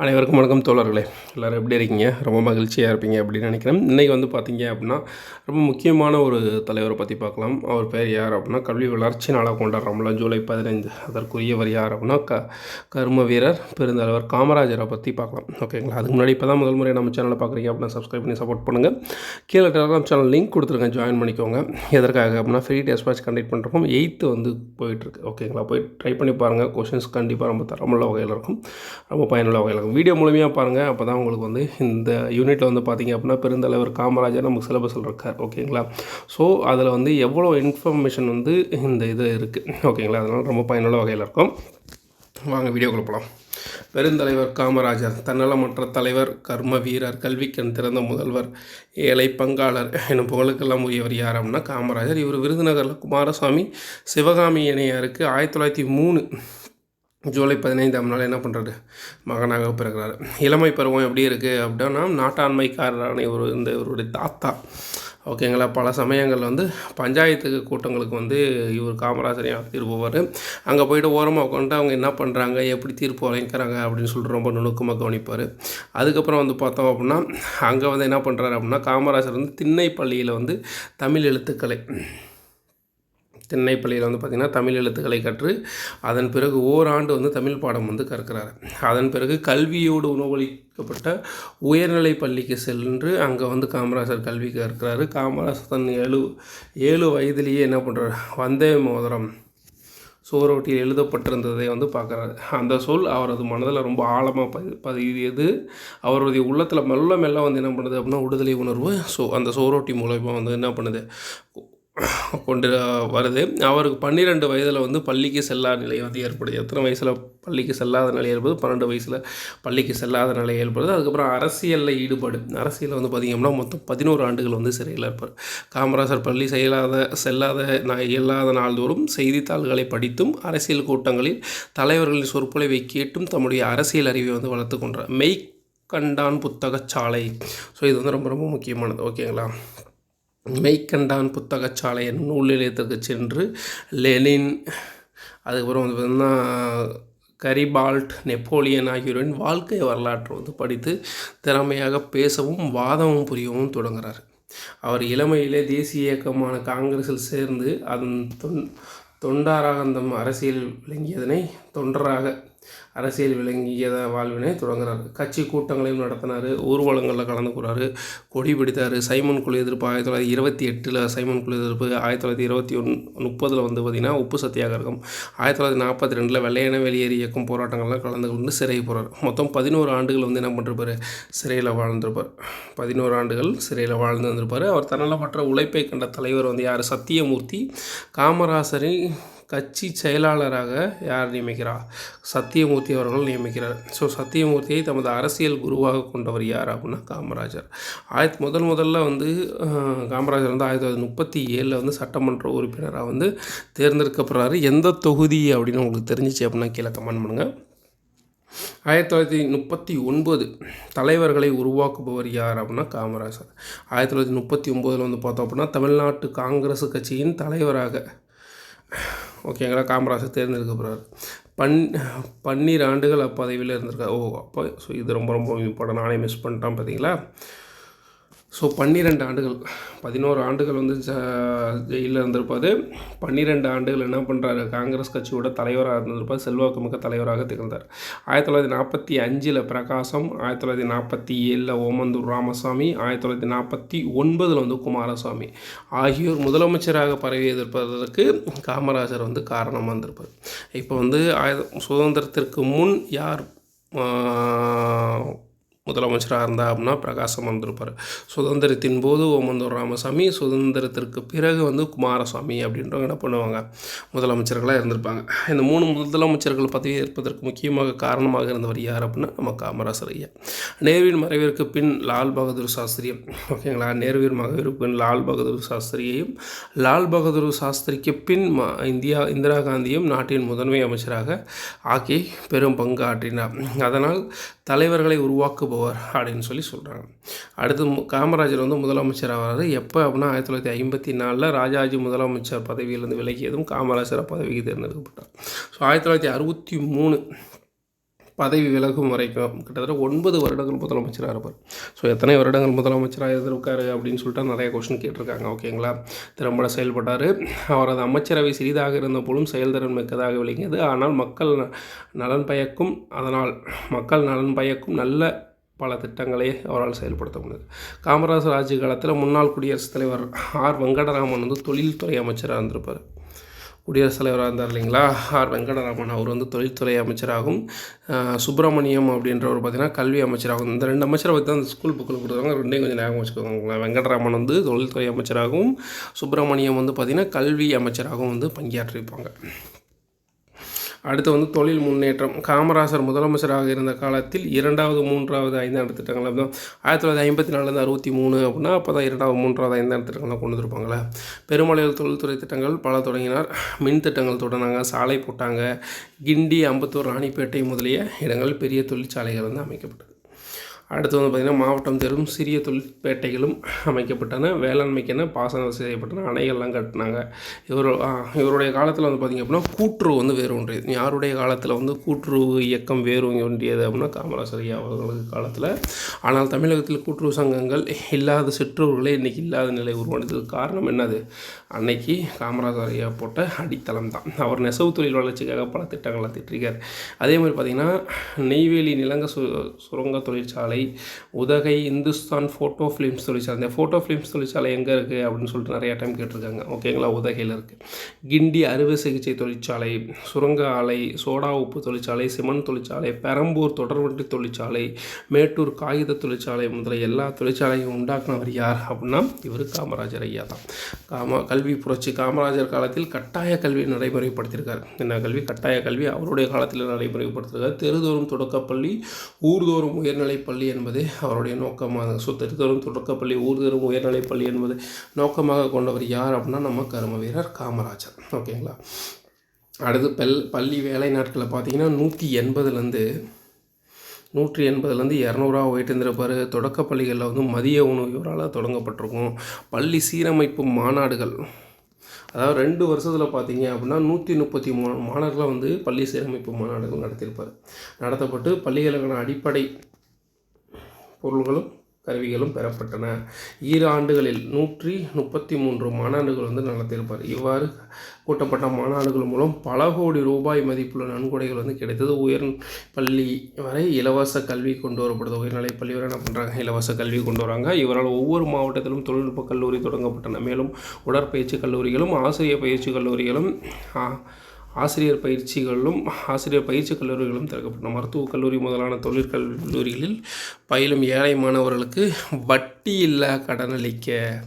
அனைவருக்கும் வணக்கம் தோழர்களே. எல்லோரும் எப்படி இருக்கீங்க? ரொம்ப மகிழ்ச்சியாக இருப்பீங்க அப்படின்னு நினைக்கிறேன். இன்றைக்கி வந்து பார்த்தீங்க அப்படின்னா ரொம்ப முக்கியமான ஒரு தலைவரை பற்றி பார்க்கலாம். அவர் பேர் யார் அப்படின்னா கல்வி வளர்ச்சி நாளாக கொண்டாடுறோம்ல ஜூலை பதினைந்து. அதற்குரியவர் யார் அப்படின்னா க கர்ம வீரர் பெருந்தலைவர் காமராஜரை பற்றி பார்க்கலாம். ஓகேங்களா அதுக்கு முன்னாடி இப்போ தான் முதல் முறை நம்ம சேனலை பார்க்குறீங்க அப்படின்னா சப்ஸ்கிரைப் பண்ணி சப்போர்ட் பண்ணுங்கள் கீழே டெலிகிராம் சேனல் லிங்க் கொடுத்துருக்கேன் ஜாயின் பண்ணிக்கோங்க. எதற்காக அப்படின்னா ஃப்ரீ டெஸ்ட் மேட்ச் கண்டக்ட் பண்ணுறப்போ எயித்து வந்து போயிட்டுருக்கு ஓகேங்களா போய் ட்ரை பண்ணி பாருங்கள் கொஷின்ஸ் கண்டிப்பாக ரொம்ப தரமுள்ள வகையில் இருக்கும். ரொம்ப பயனுள்ள வகையில் இருக்கும் வீடியோ மூலமையாக பாருங்கள் அப்போ தான் உங்களுக்கு வந்து இந்த யூனிட்டில் வந்து பார்த்தீங்க அப்படின்னா பெருந்தலைவர் காமராஜர் நமக்கு சிலபஸில் இருக்கார். ஓகேங்களா? ஸோ அதில் வந்து எவ்வளோ இன்ஃபர்மேஷன் வந்து இந்த இது இருக்குது ஓகேங்களா? அதனால் ரொம்ப பயனுள்ள வகையில் இருக்கும். வாங்க வீடியோக்குள்ள போகலாம் பெருந்தலைவர் காமராஜர் தன்னலமற்ற தலைவர் கர்ம வீரர் கல்விக்கண் திறந்த முதல்வர் ஏழை பங்காளர் எனும் புகழுக்கெல்லாம் உரியவர் யார் அப்படின்னா காமராஜர். இவர் விருதுநகரில் குமாரசாமி சிவகாமி இணையாருக்கு ஆயிரத்தி தொள்ளாயிரத்தி மூணு ஜூலை பதினைந்தாம் நாள் என்ன பண்ணுறாரு மகனாக பிறகுறாரு இளமை பருவம் எப்படி இருக்குது அப்படின்னா நாட்டாண்மைக்காரரான ஒரு இந்த இவருடைய தாத்தா. ஓகேங்களா பல சமயங்களில் வந்து பஞ்சாயத்து கூட்டங்களுக்கு வந்து இவர் காமராஜரையும் தீர்ப்புவார் போவார். அங்கே போயிட்டு ஓரமாக உட்காந்து அவங்க என்ன பண்ணுறாங்க எப்படி தீர்ப்பு வழங்கிக்கிறாங்க அப்படின்னு சொல்லிட்டு ரொம்ப நுணுக்கமாக கவனிப்பார். அதுக்கப்புறம் வந்து பார்த்தோம் அப்படின்னா அங்கே வந்து என்ன பண்ணுறாரு அப்படின்னா காமராஜர் வந்து திண்ணை பள்ளியில் வந்து தமிழ் எழுத்துக்களை சென்னை பள்ளியில் வந்து பார்த்திங்கன்னா தமிழ் எழுத்துக்களை கற்று அதன் பிறகு ஓராண்டு வந்து தமிழ் பாடம் வந்து கற்கிறார். அதன் பிறகு கல்வியோடு உணவளிக்கப்பட்ட உயர்நிலை பள்ளிக்கு சென்று அங்கே வந்து காமராஜர் கல்வி கற்கிறாரு. காமராஜர் தன் ஏழு ஏழு வயதிலேயே என்ன பண்ணுறாரு வந்தே மோதிரம் சோரோட்டியில் எழுதப்பட்டிருந்ததை வந்து பார்க்குறாரு. அந்த சொல் அவரது மனதில் ரொம்ப ஆழமாக பதி பதியது. அவருடைய உள்ளத்தில் மெல்ல மெல்ல வந்து என்ன பண்ணுது அப்படின்னா விடுதலை உணர்வு. ஸோ அந்த சோரோட்டி மூலயமா வந்து என்ன பண்ணுது? கொண்டு வருது. அவருக்கு பன்னிரெண்டு வயதில் வந்து பள்ளிக்கு செல்லாத நிலை வந்து ஏற்படுது. எத்தனை வயசில் பள்ளிக்கு செல்லாத நிலை ஏற்படுது? பன்னெண்டு வயசில் பள்ளிக்கு செல்லாத நிலை ஏற்படுது. அதுக்கப்புறம் அரசியலில் ஈடுபாடு. அரசியலில் வந்து பார்த்திங்கன்னா மொத்தம் பதினோரு ஆண்டுகள் வந்து சிறையில் இருப்பார் காமராஜர் பள்ளி செயலாத செல்லாத இயலாத நாள்தோறும் செய்தித்தாள்களை படித்தும் அரசியல் கூட்டங்களில் தலைவர்களின் சொற்பொழிவை கேட்டும் தம்முடைய அரசியல் அறிவை வந்து வளர்த்து கொண்டார். மெய் கண்டான் புத்தகச்சாலை ஸோ இது வந்து ரொம்ப ரொம்ப முக்கியமானது. ஓகேங்களா? மெய்கண்டான் புத்தகச்சாலை நூல் நிலையத்திற்கு சென்று லெனின் அதுக்கப்புறம் வந்து பார்த்திங்கன்னா கரிபால்ட் நெப்போலியன் ஆகியோரின் வாழ்க்கை வரலாற்றை வந்து படித்து திறமையாக பேசவும் வாதமும் புரியவும் தொடங்குகிறார் அவர் இளமையிலே தேசிய இயக்கமான காங்கிரஸில் சேர்ந்து அதன் தொன் தொண்டாராக அந்த அரசியல் விளங்கியதனை தொண்டராக அரசியல் விளங்கியத வாழ்வினை தொடங்குறாரு? கட்சி கூட்டங்களையும் நடத்தினார் ஊர்வலங்களில் கலந்துக்கிறாரு கொடி பிடித்தார். சைமன் குழு எதிர்ப்பு ஆயிரத்தி தொள்ளாயிரத்தி இருபத்தி எட்டில் சைமன் குழு எதிர்ப்பு ஆயிரத்தி தொள்ளாயிரத்தி இருபத்தி ஒன் முப்பதில் வந்து பார்த்திங்கன்னா உப்பு சத்தியாகிரகம். ஆயிரத்தி தொள்ளாயிரத்தி நாற்பத்தி ரெண்டில் வெள்ளையன வெளியேறி இயக்கும் போராட்டங்கள்லாம் கலந்து கொண்டு சிறை போகிறார் மொத்தம் பதினோரு ஆண்டுகள் வந்து என்ன பண்ணிருப்பார் சிறையில் வாழ்ந்திருப்பார். பதினோரு ஆண்டுகள் சிறையில் வாழ்ந்து வந்திருப்பார் அவர் தன்னலமற்ற உழைப்பை கண்ட தலைவர் வந்து யார்? சத்தியமூர்த்தி. காமராசரின் கட்சி செயலாளராக யார் நியமிக்கிறார் சத்தியமூர்த்தி அவர்கள் நியமிக்கிறார். ஸோ சத்தியமூர்த்தியை தமது அரசியல் குருவாக கொண்டவர் யார் அப்படின்னா காமராஜர். ஆயிரத்தி முதல் முதல்ல வந்து காமராஜர் வந்து ஆயிரத்தி தொள்ளாயிரத்தி முப்பத்தி ஏழில் வந்து சட்டமன்ற உறுப்பினராக வந்து தேர்ந்தெடுக்கப்படுறாரு. எந்த தொகுதி அப்படின்னு உங்களுக்கு தெரிஞ்சிச்சு அப்படின்னா கீழே கமெண்ட் பண்ணுங்கள் ஆயிரத்தி தொள்ளாயிரத்தி முப்பத்தி ஒன்பது தலைவர்களை உருவாக்குபவர் யார் அப்படின்னா காமராஜர். ஆயிரத்தி தொள்ளாயிரத்தி முப்பத்தி ஒம்போதில் வந்து பார்த்தோம் அப்படின்னா தமிழ்நாட்டு காங்கிரஸ் கட்சியின் தலைவராக ஓகேங்களா காமராஜர் தேர்ந்தெடுக்கப்படுறார் பன் பன்னீர் ஆண்டுகள் அப்பதவியில் இருந்திருக்காரு. ஓ அப்போ ஸோ இது ரொம்ப ரொம்ப இம்பார்ட்டன் நானே மிஸ் பண்ணிட்டான் பார்த்தீங்களா ஸோ பன்னிரெண்டு ஆண்டுகள் பதினோரு ஆண்டுகள் வந்து ஜ ஜெயிலில் இருந்திருப்பார். பன்னிரெண்டு ஆண்டுகள் என்ன பண்ணுறாரு காங்கிரஸ் கட்சியோட தலைவராக இருந்திருப்பார். செல்வாக்குமிக்க தலைவராக திகழ்ந்தார். ஆயிரத்தி தொள்ளாயிரத்தி நாற்பத்தி அஞ்சில் பிரகாசம் ஆயிரத்தி தொள்ளாயிரத்தி நாற்பத்தி ஏழில் ஓமந்தூர் ராமசாமி ஆயிரத்தி தொள்ளாயிரத்தி நாற்பத்தி ஒன்பதில் வந்து குமாரசாமி ஆகியோர் முதலமைச்சராக பரவி எதிர்ப்பதற்கு காமராஜர் வந்து காரணமாக இருந்திருப்பார். இப்போ வந்து ஆய சுதந்திரத்திற்கு முன் யார் முதலமைச்சராக இருந்தால் அப்படின்னா பிரகாசம் வந்திருப்பார். சுதந்திரத்தின் போது ஓமந்தூர் ராமசாமி சுதந்திரத்திற்கு பிறகு வந்து குமாரசாமி அப்படின்றவங்க என்ன பண்ணுவாங்க? முதலமைச்சர்களாக இருந்திருப்பாங்க. இந்த மூணு முதலமைச்சர்கள் பதவி ஏற்பதற்கு முக்கியமாக காரணமாக இருந்தவர் யார் அப்படின்னா நம்ம காமராசர் ஐயா நேருவின் மறைவிற்கு பின் லால் பகதூர் சாஸ்திரியம். ஓகேங்களா? நேருவின் மறைவிற்கு பின் லால் பகதூர் சாஸ்திரியையும் லால் பகதூர் சாஸ்திரிக்கு பின் இந்தியா இந்திரா காந்தியும் நாட்டின் முதன்மை அமைச்சராக ஆக்கி பெரும் பங்கு ஆற்றினார் அதனால் தலைவர்களை போவார் அப்படின்னு சொல்லி சொல்கிறாங்க அடுத்து காமராஜர் வந்து முதலமைச்சர் ஆகிறாரு எப்போ அப்படின்னா ஆயிரத்தி தொள்ளாயிரத்தி ஐம்பத்தி நாலில் ராஜாஜி முதலமைச்சர் பதவியிலிருந்து விலகியதும் காமராஜரை பதவிக்கு தேர்ந்தெடுக்கப்பட்டார். ஸோ ஆயிரத்தி தொள்ளாயிரத்தி அறுபத்தி மூணு பதவி விலகும் வரைக்கும் கிட்டத்தட்ட ஒன்பது வருடங்கள் முதலமைச்சராக இருப்பார். ஸோ எத்தனை வருடங்கள் முதலமைச்சராக இருந்திருக்காரு அப்படின்னு சொல்லிட்டு நிறைய கொஸ்டின் கேட்டிருக்காங்க. ஓகேங்களா திறம்பட செயல்பட்டார். அவரது அமைச்சரவை சிறிதாக இருந்த போலும் செயல்திறன் மிக்கதாக விளங்கியது. ஆனால் மக்கள் நலன் பயக்கும். அதனால் மக்கள் நலன் பயக்கும். நல்ல பல திட்டங்களை அவரால் செயல்படுத்த முடியாது காமராஜர் ஆட்சி காலத்தில் முன்னாள் குடியரசுத் தலைவர் ஆர் வெங்கடராமன் வந்து தொழில்துறை அமைச்சராக இருந்திருப்பார். குடியரசுத் தலைவராக இருந்தார் இல்லைங்களா? ஆர் வெங்கடராமன் அவர் வந்து தொழில்துறை அமைச்சராகவும் சுப்பிரமணியம் அப்படின்றவர் பார்த்திங்கன்னா கல்வி அமைச்சராகவும் இந்த ரெண்டு அமைச்சரை பற்றி தான் அந்த ஸ்கூல் புக்கில் கொடுத்துருக்காங்க ரெண்டையும் கொஞ்சம் ஞாபகம் வச்சுக்கோங்க வெங்கடராமன் வந்து தொழில்துறை அமைச்சராகவும் சுப்பிரமணியம் வந்து பார்த்திங்கன்னா கல்வி அமைச்சராகவும் வந்து பங்கேற்றிருப்பாங்க. அடுத்து வந்து தொழில் முன்னேற்றம். காமராசர் முதலமைச்சராக இருந்த காலத்தில் இரண்டாவது மூன்றாவது ஐந்தாண்டு திட்டங்கள் அப்படின்னா ஆயிரத்தி தொள்ளாயிரத்தி ஐம்பத்தி நாலுலேருந்து அறுபத்தி மூணு அப்படின்னா அப்போ தான் இரண்டாவது மூன்றாவது ஐந்தாண்டு திட்டங்கள்லாம் கொண்டு வந்துருப்பாங்களே பெருமளையில் தொழில்துறை திட்டங்கள் பல தொடங்கினார். மின் திட்டங்கள் தொடங்கினாங்க சாலை போட்டாங்க. கிண்டி அம்பத்தூர் ராணிப்பேட்டை முதலிய இடங்கள் பெரிய தொழிற்சாலைகள் வந்து அமைக்கப்பட்டது. அடுத்து வந்து பார்த்திங்கன்னா மாவட்டம் தெரும் சிறிய தொழிற்பேட்டைகளும் அமைக்கப்பட்டன. வேளாண்மைக்கென பாசன வசதி செய்யப்பட்டன. அணைகள்லாம் கட்டினாங்க. இவர் இவருடைய காலத்தில் வந்து பார்த்திங்க அப்படின்னா கூட்டுறவு வந்து வேறு ஒன்று. யாருடைய காலத்தில் வந்து கூட்டுறவு இயக்கம் வேறு ஒன்றியது அப்படின்னா காமராசர் ஐயா அவர்களுக்கு காலத்தில். ஆனால் தமிழகத்தில் கூட்டுறவு சங்கங்கள் இல்லாத சிற்றூர்களே இன்றைக்கி இல்லாத நிலை உருவானதுக்கு காரணம் என்னது? அன்னைக்கு காமராஜர் ஐயா போட்ட அடித்தளம் தான். அவர் நெசவு தொழில் வளர்ச்சிக்காக பல திட்டங்களை திட்டிருக்கார். அதே மாதிரி பார்த்திங்கன்னா நெய்வேலி நிலங்க சு சுரங்க தொழிற்சாலை உதகை இந்துஸ்தான் ஃபோட்டோ ஃபிலிம்ஸ் தொழிற்சாலை. இந்த ஃபோட்டோ ஃபிலிம்ஸ் தொழிற்சாலை எங்கே இருக்குது அப்படின்னு சொல்லிட்டு நிறையா டைம் கேட்டிருக்காங்க. ஓகேங்களா உதகையில் இருக்குது கிண்டி அறுவை சிகிச்சை தொழிற்சாலை சுரங்க ஆலை சோடா உப்பு தொழிற்சாலை சிமெண்ட் தொழிற்சாலை பெரம்பூர் தொடர்வண்டி தொழிற்சாலை மேட்டூர் காகித தொழிற்சாலை முதலிய எல்லா தொழிற்சாலையும் உண்டாக்குனவர் யார் அப்படின்னா இவர் காமராஜர் ஐயா தான். காம கல்வி புரட்சி காமராஜர் காலத்தில் கட்டாய கல்வி நடைமுறைப்படுத்தியிருக்கார். என்ன கல்வி? கட்டாய கல்வி அவருடைய காலத்தில் நடைமுறைப்படுத்திருக்கார் தெருதோறும் தொடக்கப்பள்ளி ஊர்தோறும் உயர்நிலைப்பள்ளி என்பது அவருடைய நோக்கமாக. ஸோ திருத்தரும் தொடக்கப்பள்ளி ஊர்தரும் உயர்நிலைப்பள்ளி என்பது நோக்கமாக கொண்டவர் யார் அப்படின்னா நம்ம கரும வீரர் காமராஜர். ஓகேங்களா? அடுத்து பல் பள்ளி வேலை நாட்களில் பார்த்தீங்கன்னா நூற்றி எண்பதுலேருந்து நூற்றி எண்பதுலேருந்து இரநூறுவா போயிட்டு இருந்திருப்பார் தொடக்க பள்ளிகளில் வந்து மதிய உணவு இவரால் தொடங்கப்பட்டிருக்கும். பள்ளி சீரமைப்பு மாநாடுகள். அதாவது ரெண்டு வருஷத்தில் பார்த்தீங்க அப்படின்னா நூற்றி முப்பத்தி மூணு மாணவர்களை வந்து பள்ளி சீரமைப்பு மாநாடுகள் நடத்தியிருப்பார். நடத்தப்பட்டு பள்ளிகளுக்கான அடிப்படை பொருள்களும் கருவிகளும் பெறப்பட்டன. ஈர ஆண்டுகளில் நூற்றி முப்பத்தி மூன்று மாநாடுகள் வந்து நடத்தியிருப்பார். இவ்வாறு கூட்டப்பட்ட மாநாடுகள் மூலம் பல கோடி ரூபாய் மதிப்புள்ள நன்கொடைகள் வந்து கிடைத்தது. உயர் பள்ளி வரை இலவச கல்வி கொண்டு வரப்படுது. உயர்நிலை பள்ளி வரை என்ன பண்ணுறாங்க இலவச கல்வி கொண்டு வராங்க. இவரால் ஒவ்வொரு மாவட்டத்திலும் தொழில்நுட்ப கல்லூரி தொடங்கப்பட்டன. மேலும் உடற்பயிற்சி கல்லூரிகளும் ஆசிரியர் பயிற்சி கல்லூரிகளும் ஆசிரியர் பயிற்சிகளும் ஆசிரியர் பயிற்சி கல்லூரிகளும் திறக்கப்பட்டன மருத்துவக் கல்லூரி முதலான தொழிற்கல்லூரிகளில் பயிலும் ஏழை மாணவர்களுக்கு வட்டி இல்லா கடனளிக்க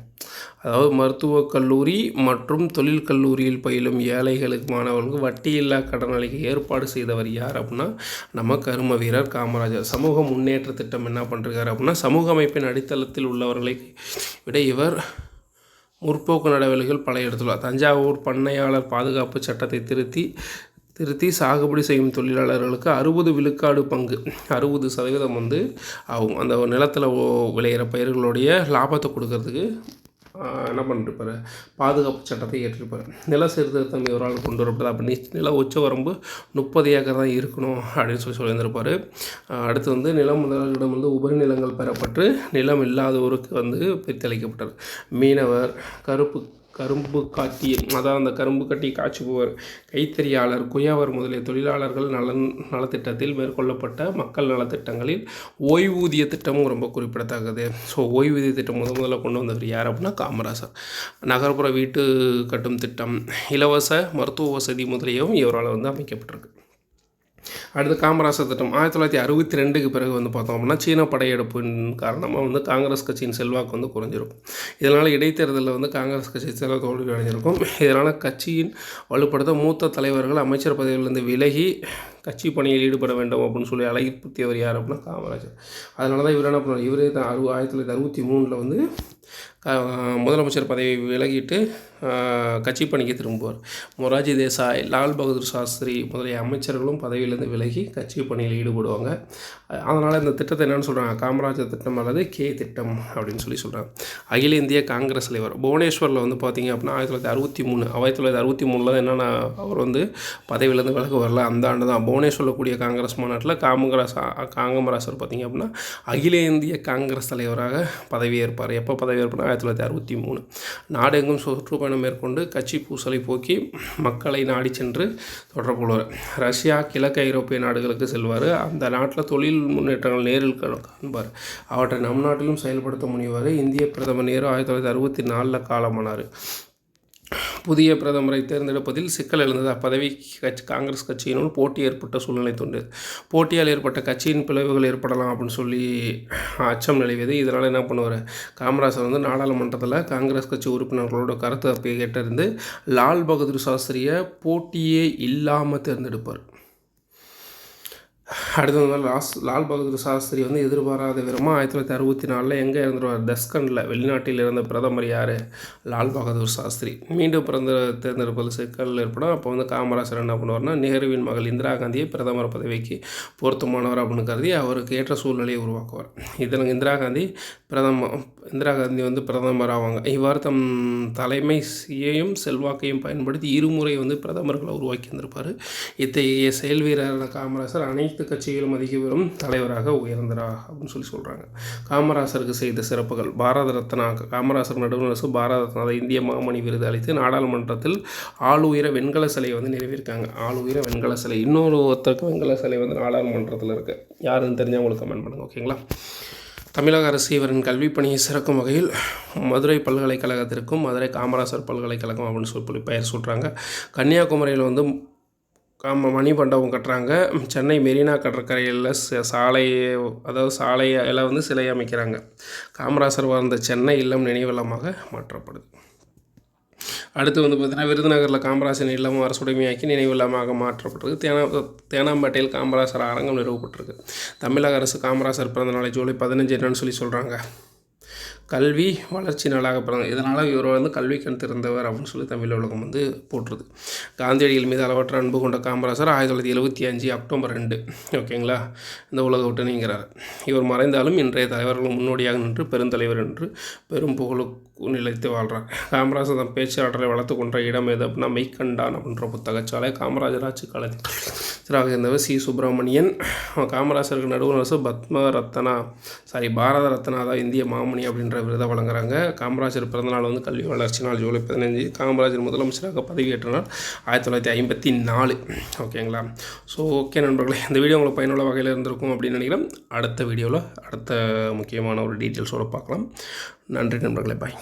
அதாவது மருத்துவக் கல்லூரி மற்றும் தொழில் கல்லூரியில் பயிலும் ஏழைகளுக்கு மாணவர்களுக்கு வட்டியில்லா கடன் அளிக்க ஏற்பாடு செய்தவர் யார் அப்படின்னா நம்ம கரும வீரர் காமராஜர். சமூக முன்னேற்ற திட்டம் என்ன பண்ணுறாரு அப்படின்னா சமூக அமைப்பின் அடித்தளத்தில் உள்ளவர்களை விட இவர் முற்போக்கு நடவடிக்கைகள் பல எடுத்துள்ளார் தஞ்சாவூர் பண்ணையாளர் பாதுகாப்பு சட்டத்தை திருத்தி திருத்தி சாகுபடி செய்யும் தொழிலாளர்களுக்கு அறுபது விழுக்காடு பங்கு அறுபது சதவீதம் வந்து ஆகும். அந்த நிலத்தில் விளையிற பயிர்களுடைய லாபத்தை கொடுக்கறதுக்கு என்ன பண்ணிருப்பார் பாதுகாப்பு சட்டத்தை ஏற்றிருப்பார். நில சீர்திருத்தம் இவரால் கொண்டு வரப்பட்டது அப்படி நில உச்ச வரம்பு முப்பது ஏக்கர் தான் இருக்கணும் அப்படின்னு சொல்லி சொல்லியிருந்திருப்பார். அடுத்து வந்து நிலம் முதலாளிடம் வந்து உபரி நிலங்கள் பெறப்பட்டு நிலம் இல்லாதவருக்கு வந்து பிரித்தளிக்கப்பட்டது. மீனவர் கருப்பு கரும்பு காட்டி அதான் அந்த கரும்பு கட்டி காய்ச்சுபவர் கைத்தறியாளர் குயவர் முதலிய தொழிலாளர்கள் நலன் நலத்திட்டத்தில் மேற்கொள்ளப்பட்ட மக்கள் நலத்திட்டங்களில் ஓய்வூதிய திட்டமும் ரொம்ப குறிப்பிடத்தக்கது. ஸோ ஓய்வூதிய திட்டம் முத முதல்ல கொண்டு வந்தவர் யார் அப்படின்னா காமராசர். நகர்ப்புற வீட்டு கட்டும் திட்டம் இலவச மருத்துவ வசதி முதலியவும் இவரால் வந்து அமைக்கப்பட்டிருக்கு. அடுத்து காமராசர் திட்டம். ஆயிரத்தி தொள்ளாயிரத்தி அறுபத்தி ரெண்டுக்கு பிறகு வந்து பார்த்தோம் அப்படின்னா சீன படையெடுப்பின் காரணமாக வந்து காங்கிரஸ் கட்சியின் செல்வாக்கு வந்து குறைஞ்சிருக்கும். இதனால் இடைத்தேர்தலில் வந்து காங்கிரஸ் கட்சி செல்வ தோல்வி அடைஞ்சிருக்கும். இதனால் கட்சியின் வலுப்படுத்த மூத்த தலைவர்கள் அமைச்சர் பதவியிலிருந்து விலகி கட்சி பணியில் ஈடுபட வேண்டும் அப்படின்னு சொல்லி அழகிப்புத்தியவர் யார் அப்படின்னா காமராஜர். அதனால தான் இவர் என்ன பண்ணார்? இவரே தான் அறு ஆயிரத்தி தொள்ளாயிரத்தி அறுபத்தி மூணில் வந்து முதலமைச்சர் பதவி விலகிட்டு கட்சி பணிக்கு திரும்புவார். மொராஜி தேசாய் லால் பகதூர் சாஸ்திரி முதலிய அமைச்சர்களும் பதவியிலேருந்து விலகி கட்சி பணியில் ஈடுபடுவாங்க. அதனால் இந்த திட்டத்தை என்னென்னு சொல்கிறாங்க காமராஜர் திட்டம் அல்லது கே திட்டம் அப்படின்னு சொல்லி சொல்கிறாங்க அகில இந்திய காங்கிரஸ் தலைவர் புவனேஸ்வரில் வந்து பார்த்திங்க அப்படின்னா ஆயிரத்தி தொள்ளாயிரத்தி அறுபத்தி மூணு ஆயிரத்தி தொள்ளாயிரத்தி அறுபத்தி மூணில் தான் என்னென்னா அவர் வந்து பதவியிலேருந்து விலக வரல. அந்த ஆண்டு தான் புவனேஸ்வரில் கூடிய காங்கிரஸ் மாநாட்டில் காமராஜ் காங்கமராசர் பார்த்திங்க அப்படின்னா அகில இந்திய காங்கிரஸ் தலைவராக பதவியேற்பார். எப்போ பதவியேற்பார் ஆயிரத்தி தொள்ளாயிரத்தி அறுபத்தி மூணு. நாடெங்கும் சுற்றுப்பயணம் மேற்கொண்டு கட்சி பூசலை போக்கி மக்களை நாடி சென்று தொடர்புள்ளவர் ரஷ்யா கிழக்கு ஐரோப்பிய நாடுகளுக்கு செல்வார். அந்த நாட்டில் தொழில் முன்னேற்றங்கள் நேரில் காண்பார். அவற்றை நம் நாட்டிலும் செயல்படுத்த முனைவார். இந்திய பிரதமர் நேரு ஆயிரத்தி தொள்ளாயிரத்தி அறுபத்தி நாலில் காலமானார். புதிய பிரதமரை தேர்ந்தெடுப்பதில் சிக்கல் எழுந்தது. அப்பதவி கட்சி காங்கிரஸ் கட்சியினுள் போட்டி ஏற்பட்ட சூழ்நிலை தோன்றியது போட்டியால் ஏற்பட்ட கட்சியின் பிளவுகள் ஏற்படலாம் அப்படின்னு சொல்லி அச்சம் நிலவியது. இதனால் என்ன பண்ணுவார்? காமராஜர் வந்து நாடாளுமன்றத்தில் காங்கிரஸ் கட்சி உறுப்பினர்களோட கருத்தை கேட்டறிந்து லால் பகதூர் சாஸ்திரியை போட்டியே இல்லாமல் தேர்ந்தெடுப்பார். அடுத்த வந்து லாஸ் லால் பகதூர் சாஸ்திரி வந்து எதிர்பாராத விதமாக ஆயிரத்தி தொள்ளாயிரத்தி அறுபத்தி நாலில் எங்கே இறந்துருவார்? தஸ்கண்டில் வெளிநாட்டில் இருந்த பிரதமர் யார்? லால் பகதூர் சாஸ்திரி. மீண்டும் பிறந்த தேர்ந்தெடுப்பது சிக்கல் ஏற்படும். அப்போ வந்து காமராஜர் என்ன பண்ணுவார்னா நேருவின் மகள் இந்திரா காந்தியை பிரதமர் பதவிக்கு பொருத்தமானவர் அப்படின்னு கருதி அவருக்கு ஏற்ற சூழ்நிலையை உருவாக்குவார். இதில் இந்திரா காந்தி பிரதமர் இந்திரா காந்தி வந்து பிரதமர் ஆவாங்க. இவ்வாறு தம் தலைமையையும் செல்வாக்கையும் பயன்படுத்தி இருமுறை வந்து பிரதமர்களை உருவாக்கி வந்திருப்பார். இத்தகைய செயல் வீரரான காமராசர் அனைத்து கட்சிகளும் அதிக பெரும் தலைவராக உயர்ந்தரா அப்படின்னு சொல்லி சொல்கிறாங்க காமராசருக்கு செய்த சிறப்புகள் பாரத ரத்னா காமராசர் நடுவர் அரசு பாரத ரத்னா இந்திய மாமணி விருது அளித்து நாடாளுமன்றத்தில் ஆளுயர வெண்கல சிலையை வந்து நிறுவியிருக்காங்க ஆளுயர வெண்கல சிலை. இன்னொரு ஒருத்தருக்கு வெண்கல சிலை வந்து நாடாளுமன்றத்தில் இருக்குது யாருன்னு தெரிஞ்சவங்களுக்கு கமெண்ட் பண்ணுங்கள் ஓகேங்களா தமிழக அரசு இவரின் கல்வி பணியை சிறக்கும் வகையில் மதுரை பல்கலைக்கழகத்திற்கும் மதுரை காமராசர் பல்கலைக்கழகம் அப்படின்னு சொல்லி பெயர் சொல்கிறாங்க கன்னியாகுமரியில் வந்து காம மணிமண்டபம் கட்டுறாங்க. சென்னை மெரினா கடற்கரையில் சாலை அதாவது சாலையில் வந்து சிலை அமைக்கிறாங்க. காமராசர் வாழ்ந்த சென்னை இல்லம் நினைவில்லமாக மாற்றப்படுது. அடுத்து வந்து பார்த்திங்கன்னா விருதுநகரில் காமராஜர் இல்லமும் அரசுடைமையாக்கி நினைவில்லமாக மாற்றப்பட்டிருக்கு. தேனா தேனாம்பேட்டையில் காமராசர் அரங்கம் நிறுவப்பட்டிருக்கு. தமிழக அரசு காமராசர் பிறந்த நாளை ஜூலை பதினஞ்சு என்னன்னு சொல்லி சொல்கிறாங்க கல்வி வளர்ச்சி நாளாக பிறந்த இதனால் இவர் வந்து கல்வி கண் திறந்தவர் அப்படின்னு சொல்லி தமிழ் உலகம் வந்து போட்டுருது காந்தியடிகள் மீது அளவற்ற அன்பு கொண்ட காமராசர் ஆயிரத்தி தொள்ளாயிரத்தி எழுபத்தி அஞ்சு அக்டோபர் ரெண்டு. ஓகேங்களா இந்த உலக விட்டு நீங்கிறார் இவர் மறைந்தாலும் இன்றைய தலைவர்கள் முன்னோடியாக நின்று பெருந்தலைவர் என்று பெரும் புகழுக்கு நிலைத்து வாழ்கிறார் காமராஜர் தன் பேச்சாளரை வளர்த்து கொண்ட இடம் எது அப்படின்னா மெய்கண்டான் அப்படின்ற புத்தகச்சாலை காமராஜர் ஆட்சி காலத்தில். இருந்தவர் சி. சுப்பிரமணியன். காமராஜருக்கு நடுவர் அரசு பத்ம ரத்னா சாரி பாரத ரத்னா தான் இந்திய மாமணி அப்படின்ற விருதை வழங்குறாங்க. காமராஜர் பிறந்தநாள் வந்து கல்வி வளர்ச்சி நாள் ஜூலை பதினஞ்சு காமராஜர் முதலமைச்சராக பதவியேற்ற நாள் ஆயிரத்தி தொள்ளாயிரத்தி ஐம்பத்தி நாலு. ஓகேங்களா? ஸோ ஓகே நண்பர்களே இந்த வீடியோ உங்களுக்கு பயனுள்ள வகையில் இருந்திருக்கும் அப்படின்னு நினைக்கிறேன். அடுத்த வீடியோவில் அடுத்த முக்கியமான ஒரு டீட்டெயில்ஸோடு பார்க்கலாம். நன்றி நண்பர்களே பாய்